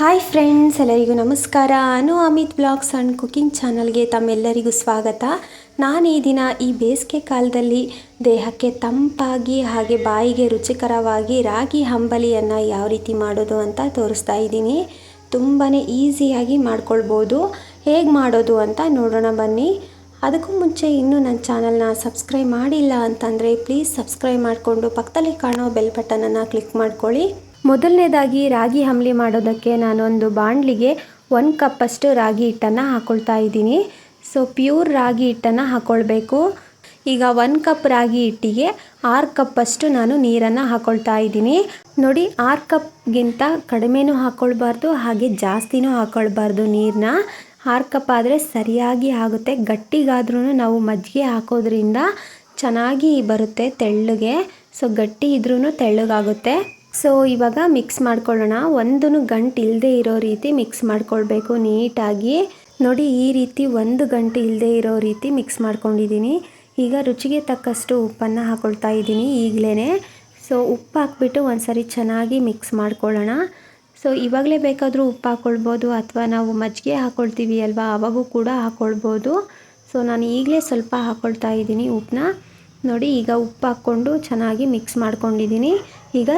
Hi friends ಎಲ್ಲರಿಗೂ ನಮಸ್ಕಾರ. Anu Amit blogs and cooking ಚಾನಲ್ಗೆ ತಮ್ಮೆಲ್ಲರಿಗೂ ಸ್ವಾಗತ. ನಾನು ಈ ದಿನ ಈ ಬೇಸಿಗೆ ಕಾಲದಲ್ಲಿ ದೇಹಕ್ಕೆ ತಂಪಾಗಿ ಹಾಗೆ ಬಾಯಿಗೆ ರುಚಿಕರವಾಗಿ ರಾಗಿ ಹಂಬಲಿಯನ್ನು ಯಾವ ರೀತಿ ಮಾಡೋದು ಅಂತ ತೋರಿಸ್ತಾ ಇದ್ದೀನಿ. ತುಂಬಾ ಈಸಿಯಾಗಿ ಮಾಡ್ಕೊಳ್ಬೋದು. ಹೇಗೆ ಮಾಡೋದು ಅಂತ ನೋಡೋಣ ಬನ್ನಿ. ಅದಕ್ಕೂ ಮುಂಚೆ ಇನ್ನೂ ನನ್ನ ಚಾನಲ್ನ ಸಬ್ಸ್ಕ್ರೈಬ್ ಮಾಡಿಲ್ಲ ಅಂತಂದರೆ ಪ್ಲೀಸ್ ಸಬ್ಸ್ಕ್ರೈಬ್ ಮಾಡಿಕೊಂಡು ಪಕ್ಕದಲ್ಲಿ ಕಾಣೋ ಬೆಲ್ ಬಟನನ್ನು ಕ್ಲಿಕ್ ಮಾಡ್ಕೊಳ್ಳಿ. ಮೊದಲನೇದಾಗಿ ರಾಗಿ ಹಂಬಲಿ ಮಾಡೋದಕ್ಕೆ ನಾನೊಂದು ಬಾಣಲಿಗೆ ಒಂದು ಕಪ್ಪಷ್ಟು ರಾಗಿ ಹಿಟ್ಟನ್ನು ಹಾಕ್ಕೊಳ್ತಾ ಇದ್ದೀನಿ. ಸೊ ಪ್ಯೂರ್ ರಾಗಿ ಹಿಟ್ಟನ್ನು ಹಾಕ್ಕೊಳ್ಬೇಕು ಈಗ ಒಂದು ಕಪ್ ರಾಗಿ ಹಿಟ್ಟಿಗೆ ಆರು ಕಪ್ಪಷ್ಟು ನಾನು ನೀರನ್ನು ಹಾಕ್ಕೊಳ್ತಾ ಇದ್ದೀನಿ. ನೋಡಿ, ಆರು ಕಪ್ಗಿಂತ ಕಡಿಮೆನೂ ಹಾಕ್ಕೊಳ್ಬಾರ್ದು ಹಾಗೆ ಜಾಸ್ತಿನೂ ಹಾಕ್ಕೊಳ್ಬಾರ್ದು ನೀರನ್ನ ಆರು ಕಪ್ ಆದರೆ ಸರಿಯಾಗಿ ಆಗುತ್ತೆ. ಗಟ್ಟಿಗಾದ್ರೂ ನಾವು ಮಜ್ಜಿಗೆ ಹಾಕೋದ್ರಿಂದ ಚೆನ್ನಾಗಿ ಬರುತ್ತೆ ತೆಳ್ಳಗೆ. ಸೊ ಗಟ್ಟಿ ಇದ್ರೂ ತೆಳ್ಳಗಾಗುತ್ತೆ. ಸೊ ಇವಾಗ ಮಿಕ್ಸ್ ಮಾಡ್ಕೊಳ್ಳೋಣ. ಒಂದೂ ಗಂಟು ಇಲ್ಲದೆ ಇರೋ ರೀತಿ ಮಿಕ್ಸ್ ಮಾಡ್ಕೊಳ್ಬೇಕು ನೀಟಾಗಿ. ನೋಡಿ, ಈ ರೀತಿ ಒಂದು ಗಂಟು ಇಲ್ಲದೆ ಇರೋ ರೀತಿ ಮಿಕ್ಸ್ ಮಾಡ್ಕೊಂಡಿದ್ದೀನಿ. ಈಗ ರುಚಿಗೆ ತಕ್ಕಷ್ಟು ಉಪ್ಪನ್ನು ಹಾಕೊಳ್ತಾ ಇದ್ದೀನಿ ಈಗಲೇ ಸೊ ಉಪ್ಪು ಹಾಕ್ಬಿಟ್ಟು ಒಂದ್ಸರಿ ಚೆನ್ನಾಗಿ ಮಿಕ್ಸ್ ಮಾಡ್ಕೊಳ್ಳೋಣ. ಸೊ ಇವಾಗಲೇ ಬೇಕಾದರೂ ಉಪ್ಪು ಹಾಕ್ಕೊಳ್ಬೋದು ಅಥವಾ ನಾವು ಮಜ್ಜಿಗೆ ಹಾಕ್ಕೊಳ್ತೀವಿ ಅಲ್ವಾ? ಅವಾಗೂ ಕೂಡ ಹಾಕ್ಕೊಳ್ಬೋದು ಸೊ ನಾನು ಈಗಲೇ ಸ್ವಲ್ಪ ಹಾಕ್ಕೊಳ್ತಾ ಇದ್ದೀನಿ ಉಪ್ಪನ್ನ. ನೋಡಿ, ಈಗ ಉಪ್ಪು ಹಾಕ್ಕೊಂಡು ಚೆನ್ನಾಗಿ ಮಿಕ್ಸ್ ಮಾಡ್ಕೊಂಡಿದ್ದೀನಿ. ಈಗ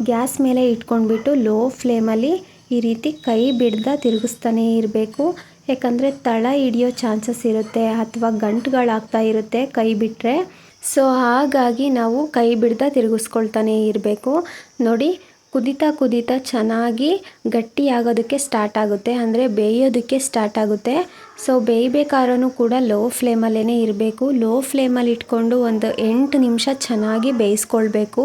ಗ್ಯಾಸ್ ಮೇಲೆ ಇಟ್ಕೊಂಡ್ಬಿಟ್ಟು ಲೋ ಫ್ಲೇಮಲ್ಲಿ ಈ ರೀತಿ ಕೈ ಬಿಡ್ದ ತಿರುಗಿಸ್ತಾನೇ ಇರಬೇಕು. ಯಾಕಂದರೆ ತಳ ಹಿಡಿಯೋ ಚಾನ್ಸಸ್ ಇರುತ್ತೆ ಅಥವಾ ಗಂಟುಗಳಾಗ್ತಾ ಇರುತ್ತೆ ಕೈ ಬಿಟ್ಟರೆ ಸೊ ಹಾಗಾಗಿ ನಾವು ಕೈ ಬಿಡ್ದ ತಿರುಗಿಸ್ಕೊಳ್ತಾನೆ ಇರಬೇಕು. ನೋಡಿ ಕುದಿತಾ ಕುದಿತಾ ಚೆನ್ನಾಗಿ ಗಟ್ಟಿ ಆಗೋದಕ್ಕೆ ಸ್ಟಾರ್ಟ್ ಆಗುತ್ತೆ. ಅಂದರೆ ಬೇಯೋದಕ್ಕೆ ಸ್ಟಾರ್ಟ್ ಆಗುತ್ತೆ. ಸೊ ಬೇಯಬೇಕಾದ್ರೂ ಕೂಡ ಲೋ ಫ್ಲೇಮಲ್ಲೇ ಇರಬೇಕು. ಲೋ ಫ್ಲೇಮಲ್ಲಿ ಇಟ್ಕೊಂಡು ಒಂದು ಎಂಟು ನಿಮಿಷ ಚೆನ್ನಾಗಿ ಬೇಯಿಸ್ಕೊಳ್ಬೇಕು.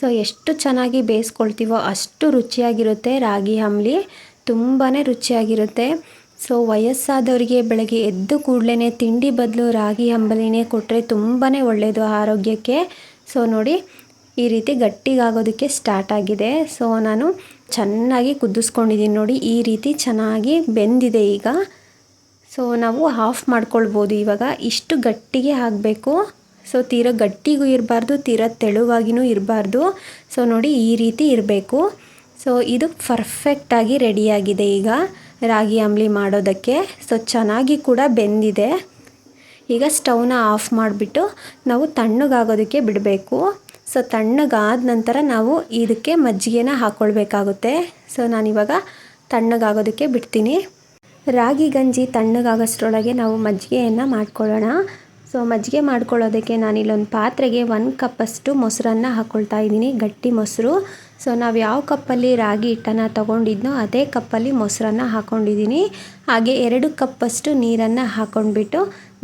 ಸೊ ಎಷ್ಟು ಚೆನ್ನಾಗಿ ಬೇಯಿಸ್ಕೊಳ್ತೀವೋ ಅಷ್ಟು ರುಚಿಯಾಗಿರುತ್ತೆ ರಾಗಿ ಅಂಬಲಿ ತುಂಬಾ ರುಚಿಯಾಗಿರುತ್ತೆ. ಸೊ ವಯಸ್ಸಾದವರಿಗೆ ಬೆಳಗ್ಗೆ ಎದ್ದು ಕೂಡಲೇ ತಿಂಡಿ ಬದಲು ರಾಗಿ ಅಂಬಲಿನೇ ಕೊಟ್ಟರೆ ತುಂಬಾ ಒಳ್ಳೆಯದು ಆರೋಗ್ಯಕ್ಕೆ. ಸೊ ನೋಡಿ ಈ ರೀತಿ ಗಟ್ಟಿಗಾಗೋದಕ್ಕೆ ಸ್ಟಾರ್ಟ್ ಆಗಿದೆ. ಸೊ ನಾನು ಚೆನ್ನಾಗಿ ಕುದಿಸ್ಕೊಂಡಿದ್ದೀನಿ ನೋಡಿ, ಈ ರೀತಿ ಚೆನ್ನಾಗಿ ಬೆಂದಿದೆ ಈಗ. ಸೊ ನಾವು ಆಫ್ ಮಾಡ್ಕೊಳ್ಬೋದು ಇವಾಗ. ಇಷ್ಟು ಗಟ್ಟಿಗೆ ಆಗಬೇಕು ಸೊ ತೀರ ಗಟ್ಟಿಗೂ ಇರಬಾರ್ದು, ತೀರ ತೆಳುವಾಗಿಯೂ ಇರಬಾರ್ದು. ಸೊ ನೋಡಿ, ಈ ರೀತಿ ಇರಬೇಕು. ಸೊ ಇದು ಪರ್ಫೆಕ್ಟಾಗಿ ರೆಡಿಯಾಗಿದೆ ಈಗ, ರಾಗಿ ಅಂಬ್ಲಿ ಮಾಡೋದಕ್ಕೆ. ಸೊ ಚೆನ್ನಾಗಿ ಕೂಡ ಬೆಂದಿದೆ. ಈಗ ಸ್ಟವ್ನ ಆಫ್ ಮಾಡಿಬಿಟ್ಟು ನಾವು ತಣ್ಣಗಾಗೋದಕ್ಕೆ ಬಿಡಬೇಕು. ಸೊ ತಣ್ಣಗಾದ ನಂತರ ನಾವು ಇದಕ್ಕೆ ಮಜ್ಜಿಗೆನ ಹಾಕ್ಕೊಳ್ಬೇಕಾಗುತ್ತೆ ಸೊ ನಾನಿವಾಗ ತಣ್ಣಗಾಗೋದಕ್ಕೆ ಬಿಡ್ತೀನಿ. ರಾಗಿ ಗಂಜಿ ತಣ್ಣಗಾಗೋಷ್ಟರೊಳಗೆ ನಾವು ಮಜ್ಜಿಗೆಯನ್ನು ಮಾಡ್ಕೊಳ್ಳೋಣ. ಸೊ ಮಜ್ಜಿಗೆ ಮಾಡ್ಕೊಳ್ಳೋದಕ್ಕೆ ನಾನಿಲ್ಲೊಂದು ಪಾತ್ರೆಗೆ ಒಂದು ಕಪ್ಪಷ್ಟು ಮೊಸರನ್ನು ಹಾಕ್ಕೊಳ್ತಾ ಇದ್ದೀನಿ, ಗಟ್ಟಿ ಮೊಸರು. ಸೊ ನಾವು ಯಾವ ಕಪ್ಪಲ್ಲಿ ರಾಗಿ ಹಿಟ್ಟನ್ನು ತೊಗೊಂಡಿದ್ನೋ ಅದೇ ಕಪ್ಪಲ್ಲಿ ಮೊಸರನ್ನು ಹಾಕ್ಕೊಂಡಿದ್ದೀನಿ ಹಾಗೆ ಎರಡು ಕಪ್ಪಷ್ಟು ನೀರನ್ನು ಹಾಕ್ಕೊಂಡ್ಬಿಟ್ಟು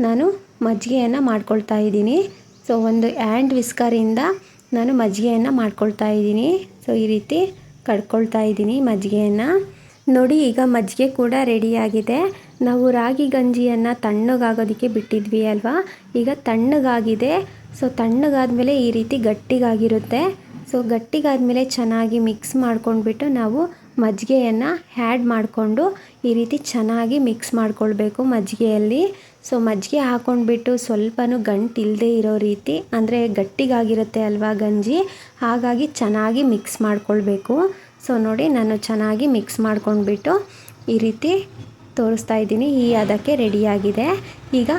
ನಾನು ಮಜ್ಜಿಗೆಯನ್ನು ಮಾಡ್ಕೊಳ್ತಾ ಇದ್ದೀನಿ. ಸೊ ಒಂದು ಆ್ಯಂಡ್ ವಿಸ್ಕರಿಂದ ನಾನು ಮಜ್ಜಿಗೆಯನ್ನು ಮಾಡ್ಕೊಳ್ತಾ ಇದ್ದೀನಿ. ಸೊ ಈ ರೀತಿ ಕಡ್ಕೊಳ್ತಾ ಇದ್ದೀನಿ ಮಜ್ಜಿಗೆಯನ್ನು. ನೋಡಿ, ಈಗ ಮಜ್ಜಿಗೆ ಕೂಡ ರೆಡಿಯಾಗಿದೆ ನಾವು ರಾಗಿ ಗಂಜಿಯನ್ನು ತಣ್ಣಗಾಗೋದಕ್ಕೆ ಬಿಟ್ಟಿದ್ವಿ ಅಲ್ವಾ? ಈಗ ತಣ್ಣಗಾಗಿದೆ. ಸೊ ತಣ್ಣಗಾದಮೇಲೆ ಈ ರೀತಿ ಗಟ್ಟಿಗಾಗಿರುತ್ತೆ. ಸೊ ಗಟ್ಟಿಗಾದ್ಮೇಲೆ ಚೆನ್ನಾಗಿ ಮಿಕ್ಸ್ ಮಾಡ್ಕೊಂಡ್ಬಿಟ್ಟು ನಾವು ಮಜ್ಜಿಗೆಯನ್ನು ಹ್ಯಾಡ್ ಮಾಡಿಕೊಂಡು ಈ ರೀತಿ ಚೆನ್ನಾಗಿ ಮಿಕ್ಸ್ ಮಾಡ್ಕೊಳ್ಬೇಕು ಮಜ್ಜಿಗೆಯಲ್ಲಿ. ಸೊ ಮಜ್ಜಿಗೆ ಹಾಕ್ಕೊಂಡ್ಬಿಟ್ಟು ಸ್ವಲ್ಪನೂ ಗಂಟು ಇಲ್ಲದೆ ಇರೋ ರೀತಿ, ಅಂದರೆ ಗಟ್ಟಿಗಾಗಿರುತ್ತೆ ಅಲ್ವಾ ಗಂಜಿ, ಹಾಗಾಗಿ ಚೆನ್ನಾಗಿ ಮಿಕ್ಸ್ ಮಾಡ್ಕೊಳ್ಬೇಕು. ಸೊ ನೋಡಿ ನಾನು ಚೆನ್ನಾಗಿ ಮಿಕ್ಸ್ ಮಾಡ್ಕೊಂಡ್ಬಿಟ್ಟು ಈ ರೀತಿ ತೋರಿಸ್ತಾ ಇದ್ದೀನಿ. ಈ ಅದಕ್ಕೆ ರೆಡಿಯಾಗಿದೆ ಈಗ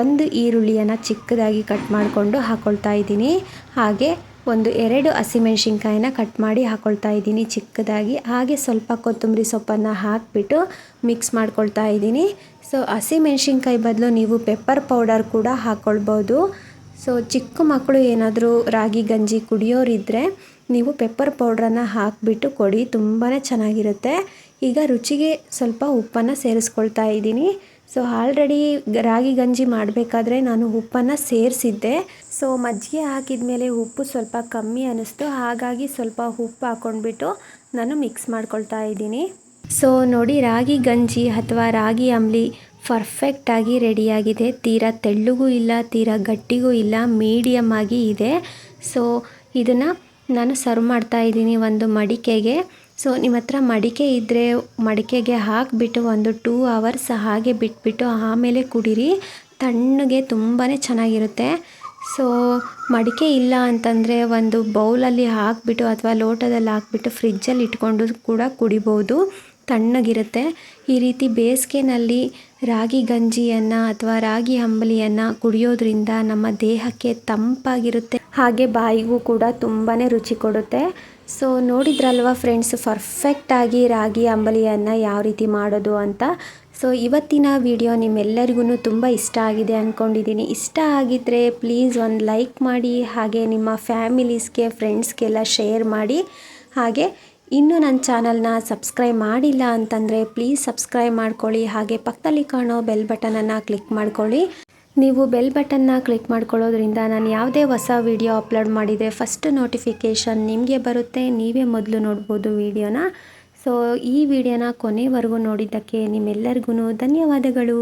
ಒಂದು ಈರುಳ್ಳಿಯನ್ನು ಚಿಕ್ಕದಾಗಿ ಕಟ್ ಮಾಡಿಕೊಂಡು ಹಾಕ್ಕೊಳ್ತಾ ಇದ್ದೀನಿ. ಹಾಗೆ ಒಂದು ಎರಡು ಹಸಿಮೆಣ್ಸಿನ್ಕಾಯಿನ ಕಟ್ ಮಾಡಿ ಹಾಕ್ಕೊಳ್ತಾ ಇದ್ದೀನಿ ಚಿಕ್ಕದಾಗಿ. ಹಾಗೆ ಸ್ವಲ್ಪ ಕೊತ್ತಂಬರಿ ಸೊಪ್ಪನ್ನು ಹಾಕಿಬಿಟ್ಟು ಮಿಕ್ಸ್ ಮಾಡ್ಕೊಳ್ತಾ ಇದ್ದೀನಿ. ಸೊ ಹಸಿಮೆಣ್ಸಿನ್ಕಾಯಿ ಬದಲು ನೀವು ಪೆಪ್ಪರ್ ಪೌಡರ್ ಕೂಡ ಹಾಕ್ಕೊಳ್ಬೋದು ಸೊ ಚಿಕ್ಕ ಮಕ್ಕಳು ಏನಾದರೂ ರಾಗಿ, ಗಂಜಿ ಕುಡಿಯೋರಿದ್ದರೆ ನೀವು ಪೆಪ್ಪರ್ ಪೌಡ್ರನ್ನು ಹಾಕಿಬಿಟ್ಟು ಕೊಡಿ ತುಂಬಾ ಚೆನ್ನಾಗಿರುತ್ತೆ. ಈಗ ರುಚಿಗೆ ಸ್ವಲ್ಪ ಉಪ್ಪನ್ನು ಸೇರಿಸ್ಕೊಳ್ತಾ ಇದ್ದೀನಿ. ಸೊ ಆಲ್ರೆಡಿ ರಾಗಿ ಗಂಜಿ ಮಾಡಬೇಕಾದ್ರೆ ನಾನು ಉಪ್ಪನ್ನು ಸೇರಿಸಿದ್ದೆ. ಸೊ ಮಜ್ಜಿಗೆ ಹಾಕಿದ ಮೇಲೆ ಉಪ್ಪು ಸ್ವಲ್ಪ ಕಮ್ಮಿ ಅನ್ನಿಸ್ತು. ಹಾಗಾಗಿ ಸ್ವಲ್ಪ ಉಪ್ಪು ಹಾಕ್ಕೊಂಡ್ಬಿಟ್ಟು ನಾನು ಮಿಕ್ಸ್ ಮಾಡ್ಕೊಳ್ತಾ ಇದ್ದೀನಿ. ಸೊ ನೋಡಿ ರಾಗಿ ಗಂಜಿ ಅಥವಾ ರಾಗಿ ಅಂಬ್ಲಿ ಪರ್ಫೆಕ್ಟಾಗಿ ರೆಡಿಯಾಗಿದೆ ತೀರಾ ತೆಳ್ಳಗೂ ಇಲ್ಲ, ತೀರಾ ಗಟ್ಟಿಗೂ ಇಲ್ಲ ಮೀಡಿಯಮ್ ಆಗಿ ಇದೆ. ಸೊ ಇದನ್ನು ನಾನು ಸರ್ವ್ ಮಾಡ್ತಾ ಇದ್ದೀನಿ ಒಂದು ಮಡಿಕೆಗೆ. ಸೊ ನಿಮ್ಮ ಹತ್ರ ಮಡಿಕೆ ಇದ್ದರೆ ಮಡಿಕೆಗೆ ಹಾಕಿಬಿಟ್ಟು ಒಂದು ಟೂ ಅವರ್ಸ್ ಹಾಗೆ ಬಿಟ್ಬಿಟ್ಟು ಆಮೇಲೆ ಕುಡೀರಿ. ತಣ್ಣಗೆ ತುಂಬಾ ಚೆನ್ನಾಗಿರುತ್ತೆ. ಸೊ ಮಡಿಕೆ ಇಲ್ಲ ಅಂತಂದರೆ ಒಂದು ಬೌಲಲ್ಲಿ ಹಾಕಿಬಿಟ್ಟು ಅಥವಾ ಲೋಟದಲ್ಲಿ ಹಾಕ್ಬಿಟ್ಟು ಫ್ರಿಜ್ಜಲ್ಲಿ ಇಟ್ಕೊಂಡು ಕೂಡ ಕುಡಿಬೋದು. ತಣ್ಣಗಿರುತ್ತೆ. ಈ ರೀತಿ ಬೇಸಿಗೆನಲ್ಲಿ ರಾಗಿ ಗಂಜಿಯನ್ನು ಅಥವಾ ರಾಗಿ ಅಂಬಲಿಯನ್ನು ಕುಡಿಯೋದ್ರಿಂದ ನಮ್ಮ ದೇಹಕ್ಕೆ ತಂಪಾಗಿರುತ್ತೆ. ಹಾಗೆ ಬಾಯಿಗೂ ಕೂಡ ತುಂಬಾ ರುಚಿ ಕೊಡುತ್ತೆ. ಸೊ ನೋಡಿದ್ರಲ್ವ ಫ್ರೆಂಡ್ಸ್ ಪರ್ಫೆಕ್ಟಾಗಿ ರಾಗಿ ಅಂಬಲಿಯನ್ನು ಯಾವ ರೀತಿ ಮಾಡೋದು ಅಂತ? ಸೊ ಇವತ್ತಿನ ವಿಡಿಯೋ ನಿಮ್ಮೆಲ್ಲರಿಗೂ ತುಂಬ ಇಷ್ಟ ಆಗಿದೆ ಅಂದ್ಕೊಂಡಿದ್ದೀನಿ ಇಷ್ಟ ಆಗಿದ್ದರೆ ಪ್ಲೀಸ್ ಒಂದು ಲೈಕ್ ಮಾಡಿ, ಹಾಗೆ ನಿಮ್ಮ ಫ್ಯಾಮಿಲೀಸ್ಗೆ ಫ್ರೆಂಡ್ಸ್ಗೆಲ್ಲ ಶೇರ್ ಮಾಡಿ. ಹಾಗೆ ಇನ್ನೂ ನನ್ನ ಚಾನಲ್ನ ಸಬ್ಸ್ಕ್ರೈಬ್ ಮಾಡಿಲ್ಲ ಅಂತಂದರೆ ಪ್ಲೀಸ್ ಸಬ್ಸ್ಕ್ರೈಬ್ ಮಾಡ್ಕೊಳ್ಳಿ. ಹಾಗೆ ಪಕ್ಕದಲ್ಲಿ ಕಾಣೋ ಬೆಲ್ ಬಟನನ್ನು ಕ್ಲಿಕ್ ಮಾಡ್ಕೊಳ್ಳಿ. ನೀವು ಬೆಲ್ ಬಟನ್ನ ಕ್ಲಿಕ್ ಮಾಡ್ಕೊಳ್ಳೋದ್ರಿಂದ ನಾನು ಯಾವುದೇ ಹೊಸ ವಿಡಿಯೋ ಅಪ್ಲೋಡ್ ಮಾಡಿದರೆ ಫಸ್ಟ್ ನೋಟಿಫಿಕೇಷನ್ ನಿಮಗೆ ಬರುತ್ತೆ, ನೀವೇ ಮೊದಲು ನೋಡ್ಬೋದು ವಿಡಿಯೋನ ಸೊ ಈ ವಿಡಿಯೋನ ಕೊನೆವರೆಗೂ ನೋಡಿದ್ದಕ್ಕೆ ನಿಮ್ಮೆಲ್ಲರಿಗೂ ಧನ್ಯವಾದಗಳು.